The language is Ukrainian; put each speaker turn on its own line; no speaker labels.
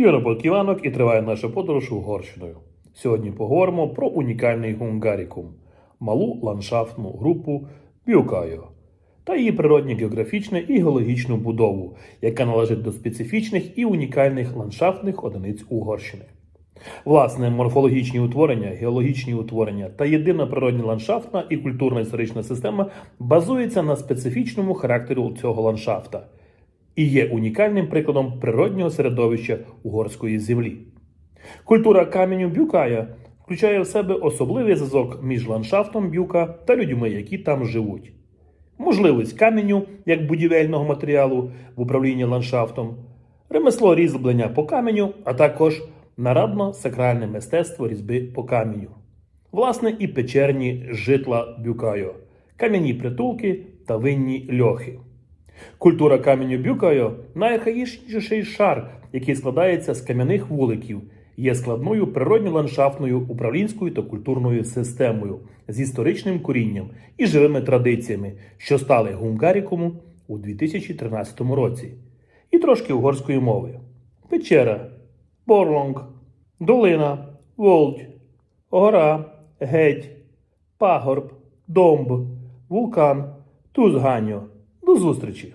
Юра Полківанок і триває наша подорож Угорщиною. Сьогодні поговоримо про унікальний гунгарікум малу ландшафтну групу Бюкайо та її природньо географічну і геологічну будову, яка належить до специфічних і унікальних ландшафтних одиниць Угорщини. Власне, морфологічні утворення, геологічні утворення та єдина природня ландшафтна і культурна історична система базується на специфічному характері цього ландшафта і є унікальним прикладом природнього середовища угорської землі. Культура каменю бюкая включає в себе особливий зв'язок між ландшафтом бюка та людьми, які там живуть. Можливість каменю як будівельного матеріалу в управлінні ландшафтом, ремесло різьблення по каменю, а також нарадно-сакральне мистецтво різьби по каменю. Власне, і печерні житла бюкайо, кам'яні притулки та винні льохи. Культура каменю бюкайо найархаїчніший шар, який складається з кам'яних вуликів, є складною природньо-ландшафтною управлінською та культурною системою з історичним корінням і живими традиціями, що стали гунгарікуму у 2013 році, і трошки угорської мови: печера, борлонг, долина, волдь, гора, геть, пагорб, домб, вулкан, тузганьо. До зустрічі!